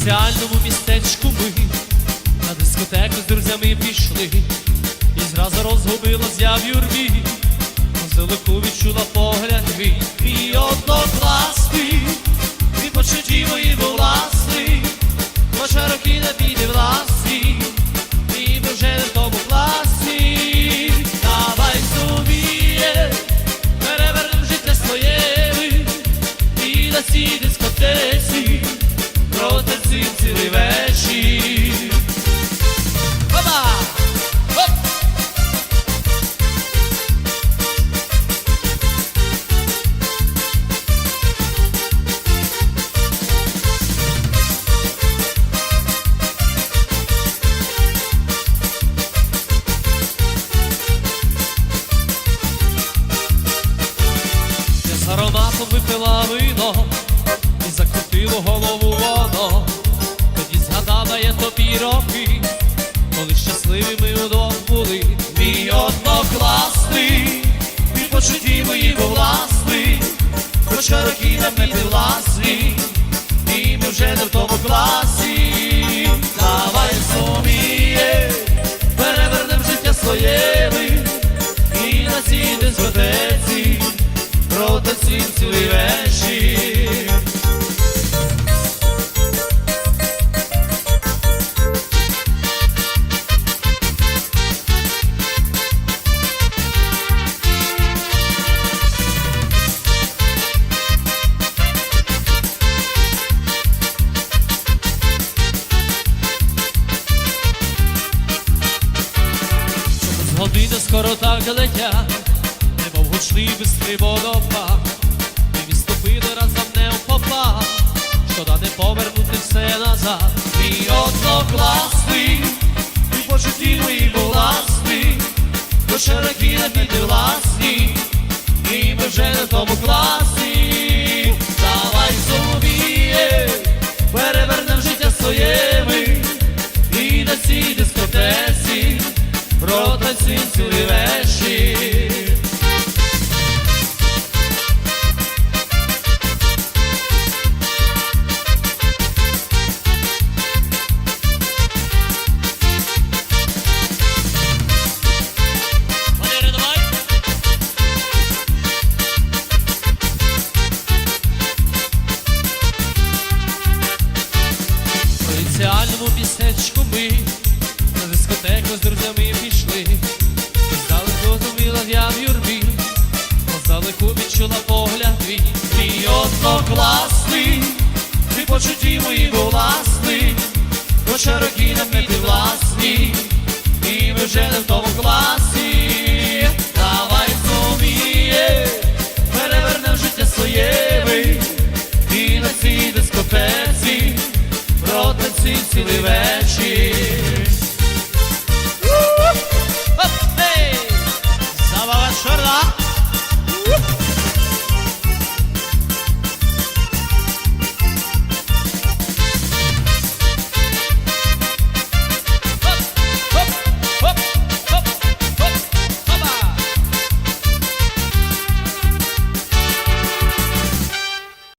спеціальному містечку ми на дискотеку з друзями пішли, і зразу розгубилась я в юрбі, по зелику відчула по. З випила вино і закрутило голову воно. Тоді згадала я тобі роки, коли щасливими удвох були. Мій однокласний, і почутті мої власні, хоча роки нам не підвласні, і ми вже не в тому класі. Скоро так летять, немов гучний бистрий водопад. Ми відступили разом не впопад, шкода не повернути все назад. Мій однокласний, і почутті мої власні, до широкі не піди власні, і ми вже в тому класі. Давай зуміє, перевернем життя своє ми, і на цій дискотеці проти цим цілий вечір. Валера, давай. В провінціальному містечку ми на дискотеку з друзями однокласний, ти почутті мої власні, хоча роки нам не власні, і ми вже не в тому класі. Давай зуміє, перевернем життя своє ми, і на цій дискотеці. Проти цим цілий вечір.